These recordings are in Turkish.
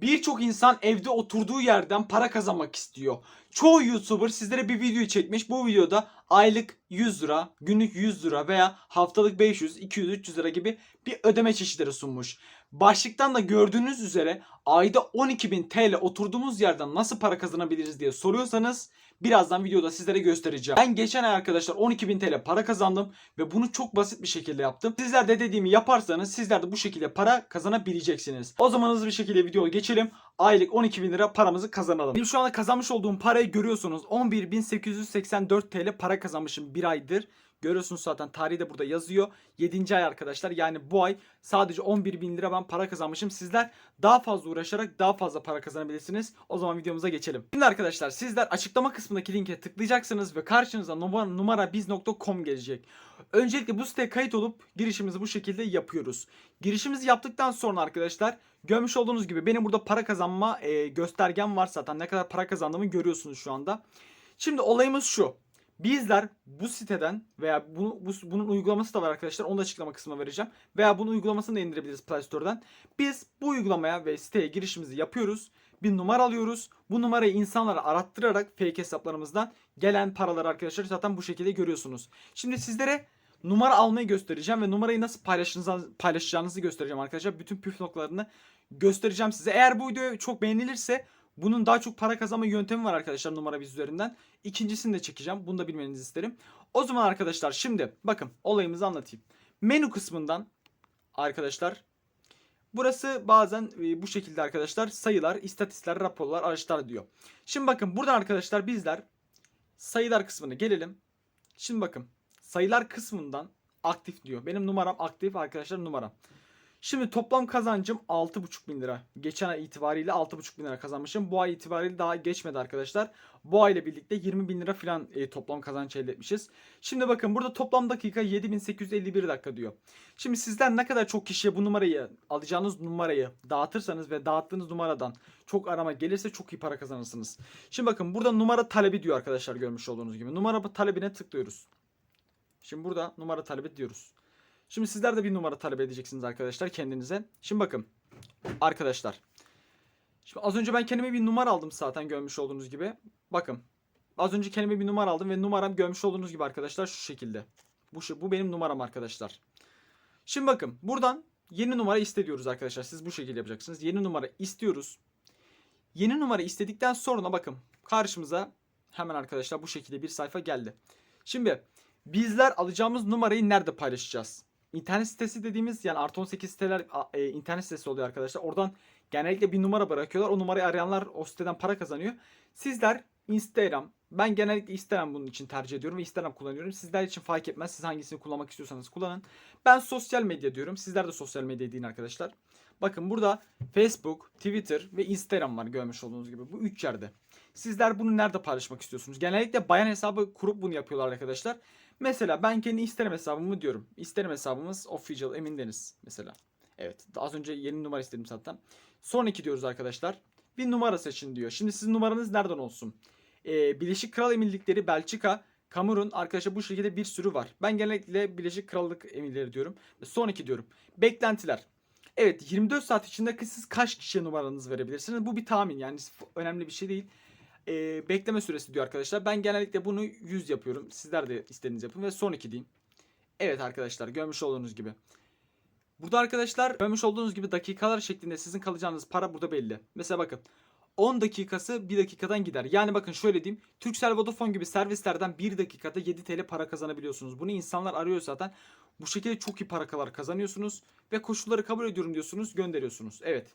Birçok insan evde oturduğu yerden para kazanmak istiyor. Çoğu YouTuber sizlere bir video çekmiş. Bu videoda aylık 100 lira, günlük 100 lira veya haftalık 500, 200, 300 lira gibi bir ödeme çeşitleri sunmuş. Başlıktan da gördüğünüz üzere ayda 12.000 TL oturduğumuz yerden nasıl para kazanabiliriz diye soruyorsanız birazdan videoda sizlere göstereceğim. Ben geçen ay arkadaşlar 12.000 TL para kazandım ve bunu çok basit bir şekilde yaptım. Sizler de dediğimi yaparsanız sizler de bu şekilde para kazanabileceksiniz. O zaman hızlı bir şekilde videoya geçelim. Aylık 12.000 lira paramızı kazanalım. Benim şu anda kazanmış olduğum parayı görüyorsunuz. 11.884 TL para kazanmışım bir aydır. Görüyorsunuz zaten tarihi de burada yazıyor. 7. ay arkadaşlar yani bu ay sadece 11 bin lira ben para kazanmışım. Sizler daha fazla uğraşarak daha fazla para kazanabilirsiniz. O zaman videomuza geçelim. Şimdi arkadaşlar sizler açıklama kısmındaki linke tıklayacaksınız ve karşınıza numara, numarabiz.com gelecek. Öncelikle bu siteye kayıt olup girişimizi bu şekilde yapıyoruz. Girişimizi yaptıktan sonra arkadaşlar görmüş olduğunuz gibi benim burada para kazanma e, göstergem var zaten. Ne kadar para kazandığımı görüyorsunuz şu anda. Şimdi olayımız şu. Bizler bu siteden veya bunu, bu, bunun uygulaması da var arkadaşlar. Onu da açıklama kısmına vereceğim. Veya bunun uygulamasını da indirebiliriz Play Store'dan. Biz bu uygulamaya ve siteye girişimizi yapıyoruz. Bir numara alıyoruz. Bu numarayı insanlara arattırarak fake hesaplarımızdan gelen paraları arkadaşlar zaten bu şekilde görüyorsunuz. Şimdi sizlere numara almayı göstereceğim ve numarayı nasıl paylaşacağınızı, göstereceğim arkadaşlar. Bütün püf noktalarını göstereceğim size. Eğer bu video çok beğenilirse bunun daha çok para kazanma yöntemi var arkadaşlar numara biz üzerinden. İkincisini de çekeceğim. Bunu da bilmenizi isterim. O zaman arkadaşlar şimdi bakın olayımızı anlatayım. Menü kısmından arkadaşlar burası bazen e, bu şekilde arkadaşlar sayılar, istatistikler, raporlar, araçlar diyor. Şimdi bakın buradan arkadaşlar bizler sayılar kısmına gelelim. Şimdi bakın sayılar kısmından aktif diyor. Benim numaram aktif arkadaşlar numaram. Şimdi toplam kazancım 6,5 bin lira. Geçen ay itibariyle 6,5 bin lira kazanmışım. Bu ay itibariyle daha geçmedi arkadaşlar. Bu ay ile birlikte 20 bin lira falan e, toplam kazanç elde etmişiz. Şimdi bakın burada toplam dakika 7851 dakika diyor. Şimdi sizler ne kadar çok kişiye bu numarayı alacağınız numarayı dağıtırsanız ve dağıttığınız numaradan çok arama gelirse çok iyi para kazanırsınız. Şimdi bakın burada numara talebi diyor arkadaşlar görmüş olduğunuz gibi. Numara talebine tıklıyoruz. Şimdi burada numara talebi diyoruz. Şimdi sizler de bir numara talep edeceksiniz arkadaşlar kendinize. Şimdi bakın arkadaşlar. Şimdi az önce ben kendime bir numara aldım zaten görmüş olduğunuz gibi. Bakın. Az önce kendime bir numara aldım ve numaram görmüş olduğunuz gibi arkadaşlar şu şekilde. Bu şu- bu benim numaram arkadaşlar. Şimdi bakın buradan yeni numara iste diyoruz arkadaşlar. Siz bu şekilde yapacaksınız. Yeni numara istiyoruz. Yeni numara istedikten sonra bakın karşımıza hemen arkadaşlar bu şekilde bir sayfa geldi. Şimdi bizler alacağımız numarayı nerede paylaşacağız? İnternet sitesi dediğimiz yani artı 18 siteler e, internet sitesi oluyor arkadaşlar. Oradan genellikle bir numara bırakıyorlar. O numarayı arayanlar o siteden para kazanıyor. Sizler Instagram ben genellikle Instagram bunun için tercih ediyorum ve Instagram kullanıyorum. Sizler için fark etmez. Siz hangisini kullanmak istiyorsanız kullanın. Ben sosyal medya diyorum. Sizler de sosyal medya deyin arkadaşlar. Bakın burada Facebook, Twitter ve Instagram var görmüş olduğunuz gibi. Bu üç yerde. Sizler bunu nerede paylaşmak istiyorsunuz? Genellikle bayan hesabı kurup bunu yapıyorlar arkadaşlar. Mesela ben kendi Instagram hesabımı diyorum. Instagram hesabımız official Emin Deniz mesela. Evet az önce yeni numara istedim zaten. Sonraki diyoruz arkadaşlar. Bir numara seçin diyor. Şimdi sizin numaranız nereden olsun? Ee, Birleşik Kral Emirlikleri, Belçika, Kamerun arkadaşlar bu şekilde bir sürü var. Ben genellikle Birleşik Krallık Emirleri diyorum. Ve sonraki diyorum. Beklentiler. Evet 24 saat içinde siz kaç kişiye numaranızı verebilirsiniz? Bu bir tahmin yani önemli bir şey değil. Ee, bekleme süresi diyor arkadaşlar. Ben genellikle bunu 100 yapıyorum. Sizler de istediğiniz yapın ve son 2 diyeyim. Evet arkadaşlar görmüş olduğunuz gibi. Burada arkadaşlar görmüş olduğunuz gibi dakikalar şeklinde sizin kalacağınız para burada belli. Mesela bakın 10 dakikası 1 dakikadan gider. Yani bakın şöyle diyeyim. Turkcell Vodafone gibi servislerden 1 dakikada 7 TL para kazanabiliyorsunuz. Bunu insanlar arıyor zaten. Bu şekilde çok iyi paralar kazanıyorsunuz. Ve koşulları kabul ediyorum diyorsunuz gönderiyorsunuz. Evet.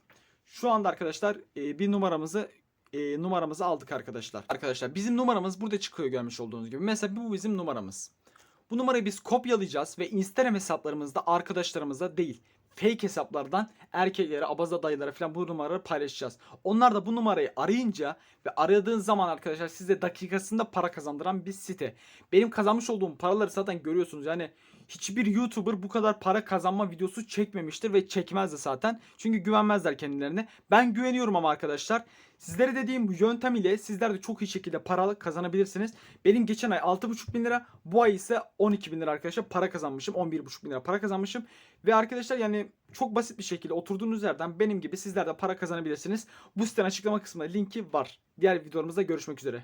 Şu anda arkadaşlar e, bir numaramızı e, numaramızı aldık arkadaşlar. Arkadaşlar bizim numaramız burada çıkıyor görmüş olduğunuz gibi. Mesela bu bizim numaramız. Bu numarayı biz kopyalayacağız ve Instagram hesaplarımızda arkadaşlarımıza değil fake hesaplardan erkeklere, abaza dayılara falan bu numaraları paylaşacağız. Onlar da bu numarayı arayınca ve aradığın zaman arkadaşlar size dakikasında para kazandıran bir site. Benim kazanmış olduğum paraları zaten görüyorsunuz. Yani hiçbir YouTuber bu kadar para kazanma videosu çekmemiştir ve çekmez de zaten. Çünkü güvenmezler kendilerine. Ben güveniyorum ama arkadaşlar. Sizlere dediğim bu yöntem ile sizler de çok iyi şekilde para kazanabilirsiniz. Benim geçen ay 6,5 bin lira, bu ay ise 12 bin lira arkadaşlar para kazanmışım. 11,5 bin lira para kazanmışım. Ve arkadaşlar yani çok basit bir şekilde oturduğunuz yerden benim gibi sizler de para kazanabilirsiniz. Bu sitenin açıklama kısmında linki var. Diğer videolarımızda görüşmek üzere.